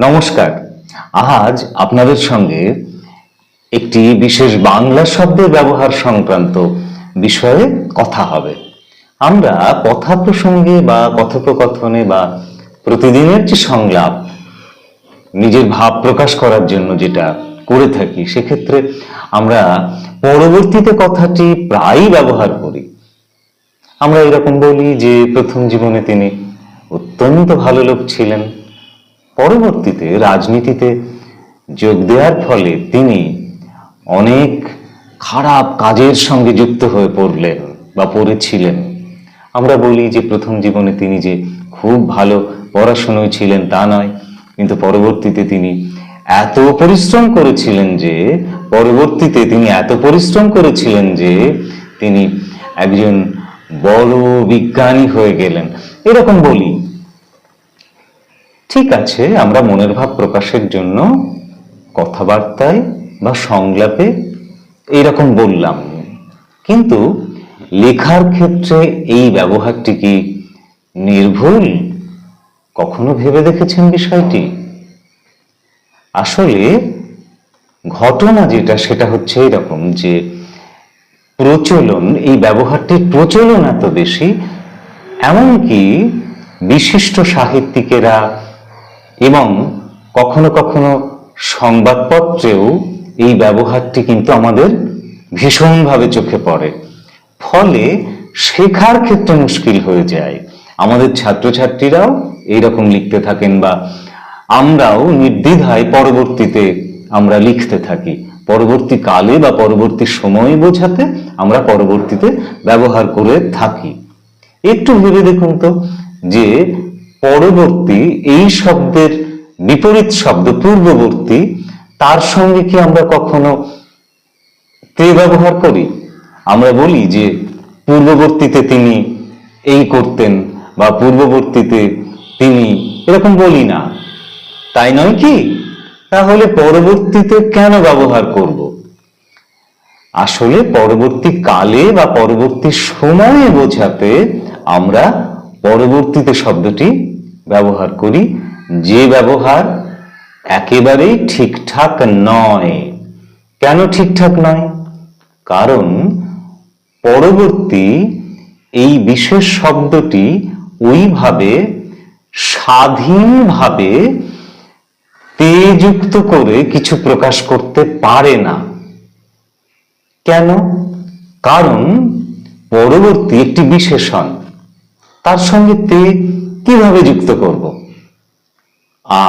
নমস্কার। আজ আপনাদের সঙ্গে একটি বিশেষ বাংলা শব্দের ব্যবহার সংক্রান্ত বিষয়ে কথা হবে। আমরা কথা প্রসঙ্গে বা কথোপকথনে বা প্রতিদিনের যে সংলাপ, নিজের ভাব প্রকাশ করার জন্য যেটা করে থাকি, সেক্ষেত্রে আমরা পরবর্তীতে কথাটি প্রায়ই ব্যবহার করি। আমরা এরকম বলি যে, প্রথম জীবনে তিনি অত্যন্ত ভালো লোক ছিলেন। পরবর্তীতে রাজনীতিতে যোগ দেওয়ার ফলে তিনি অনেক খারাপ কাজের সঙ্গে যুক্ত হয়ে পড়লেন বা পড়েছিলেন। আমরা বলি যে প্রথম জীবনে তিনি যে খুব ভালো পড়াশুনোয় ছিলেন তা নয়, কিন্তু পরবর্তীতে তিনি এত পরিশ্রম করেছিলেন যে, পরবর্তীতে তিনি এত পরিশ্রম করেছিলেন যে, তিনি একজন বড় বিজ্ঞানী হয়ে গেলেন। এরকম বলি ঠিক আছে, আমরা মনের ভাব প্রকাশের জন্য কথাবার্তায় বা সংলাপে এইরকম বললাম। কিন্তু লেখার ক্ষেত্রে এই ব্যবহারটি কি নির্ভুল? কখনো ভেবে দেখেছেন বিষয়টি? আসলে ঘটনা যেটা, সেটা হচ্ছে এরকম যে প্রচলন, এই ব্যবহারটির প্রচলন এত বেশি, এমনকি বিশিষ্ট সাহিত্যিকেরা এবং কখনো কখনো সংবাদপত্রেও এই ব্যবহারটি কিন্তু আমাদের ভীষণভাবে চোখে পড়ে। ফলে শেখার ক্ষেত্রে মুশকিল হয়ে যায়। আমাদের ছাত্রছাত্রীরাও এইরকম লিখতে থাকেন বা আমরাও নির্দ্বিধায় পরবর্তীতে আমরা লিখতে থাকি। পরবর্তী কালে বা পরবর্তী সময় বোঝাতে আমরা পরবর্তীতে ব্যবহার করে থাকি। একটু ভেবে দেখুন তো যে পরবর্তী এই শব্দের বিপরীত শব্দ পূর্ববর্তী, তার সঙ্গে কি আমরা কখনো তে ব্যবহার করি? আমরা বলি যে পূর্ববর্তীতে তিনি এই করতেন বা পূর্ববর্তীতে তিনি এরকম বলি না। তাই নয় কি? তাহলে পরবর্তীতে কেন ব্যবহার করব? আসলে পরবর্তী কালে বা পরবর্তী সময়ে বোঝাতে আমরা পরবর্তীতে শব্দটি ব্যবহার করি, যে ব্যবহার একেবারেই ঠিকঠাক নয়। কেন ঠিকঠাক নয়? কারণ পরবর্তী এই বিশেষ শব্দটি ওইভাবে স্বাধীনভাবে তেযুক্ত করে কিছু প্রকাশ করতে পারে না। কেন? কারণ পরবর্তী একটি বিশেষণ, তার সঙ্গে তে কীভাবে যুক্ত করব?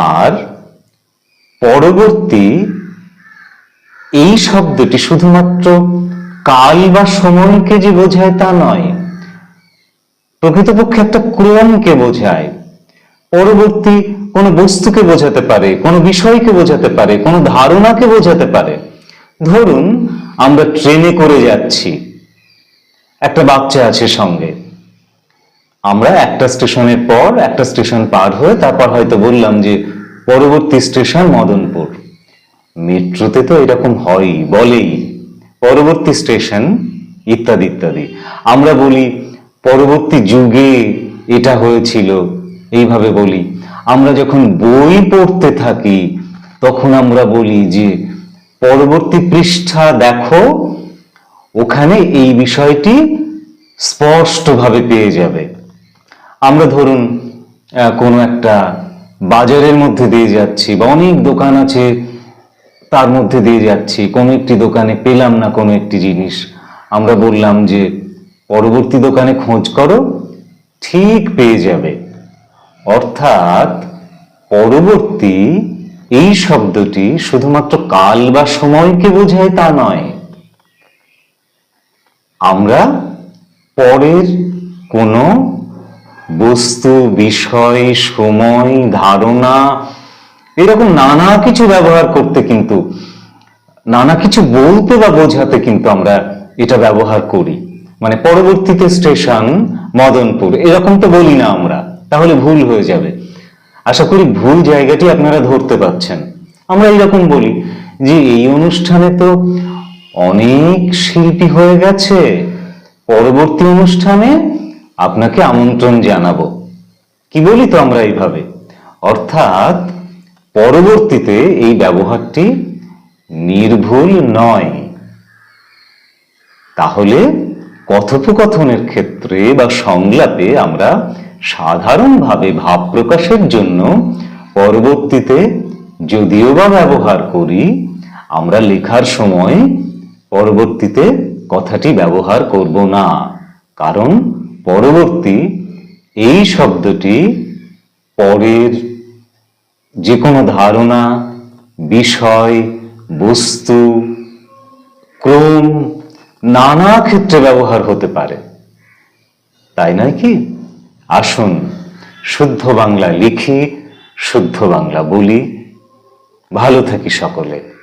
আর পরবর্তী এই শব্দটি শুধুমাত্র কাল বা সময়কে যে বোঝায় তা নয়, প্রকৃতপক্ষে একটা ক্রমকে বোঝায়, পরবর্তী কোনো বস্তুকে বোঝাতে পারে, কোনো বিষয়কে বোঝাতে পারে, কোনো ধারণাকে বোঝাতে পারে। ধরুন, আমরা ট্রেনে করে যাচ্ছি, একটা বাচ্চা আছে সঙ্গে। আমরা একটা স্টেশনের পর একটা স্টেশন পার হয়ে তারপর হয়তো বললাম যে, পরবর্তী স্টেশন মদনপুর। মেট্রোতে তো এরকম হয়ই, বলেই। পরবর্তী স্টেশন ইত্যাদি ইত্যাদি। আমরা বলি, পরবর্তী যুগে এটা হয়েছিল, এইভাবে বলি। আমরা যখন বই পড়তে থাকি, তখন আমরা বলি যে, পরবর্তী পৃষ্ঠা দেখো, ওখানে এই বিষয়টি স্পষ্টভাবে পেয়ে যাবে। আমরা ধরুন কোনো একটা বাজারের মধ্যে দিয়ে যাচ্ছি বা অনেক দোকান আছে তার মধ্যে দিয়ে যাচ্ছি, কোনো একটি দোকানে পেলাম না কোনো একটি জিনিস। আমরা বললাম যে, পরবর্তী দোকানে খোঁজ করো, ঠিক পেয়ে যাবে। অর্থাৎ পরবর্তী এই শব্দটি শুধুমাত্র কাল বা সময়কে বোঝায় তা নয়। আমরা পরের কোনো বস্তু, বিষয়, সময়, ধারণা, এরকম নানা কিছু ব্যবহার করতে কিন্তু, নানা কিছু বলতে বা বোঝাতে কিন্তু আমরা এটা ব্যবহার করি। মানে পরবর্তীতে স্টেশন, মদনপুর, এরকম তো বলি না আমরা, তাহলে ভুল হয়ে যাবে। আশা করি ভুল জায়গাটি আপনারা ধরতে পাচ্ছেন আমরা এরকম বলি যে, এই অনুষ্ঠানে তো অনেক শিল্পী হয়ে গেছে। পরবর্তী অনুষ্ঠানে আপনাকে আমন্ত্রণ জানাব। কি বলি তো আমরা এইভাবে? অর্থাৎ, পরবর্তীতে এই ব্যবহারটি নির্ভুল নয়। তাহলে কথোপকথনের ক্ষেত্রে বা সংলাপে আমরা সাধারণভাবে ভাব প্রকাশের জন্য পরবর্তীতে যদিও বা ব্যবহার করি, আমরা লেখার সময় পরবর্তীতে কথাটি ব্যবহার করব না। কারণ পরবর্তী এই শব্দটি পরের যে কোনো ধারণা, বিষয়, বস্তু, ক্রম, নানা ক্ষেত্রে ব্যবহার হতে পারে। তাই নয় কি? আসুন শুদ্ধ বাংলা লিখি, শুদ্ধ বাংলা বলি। ভালো থাকি সকলে।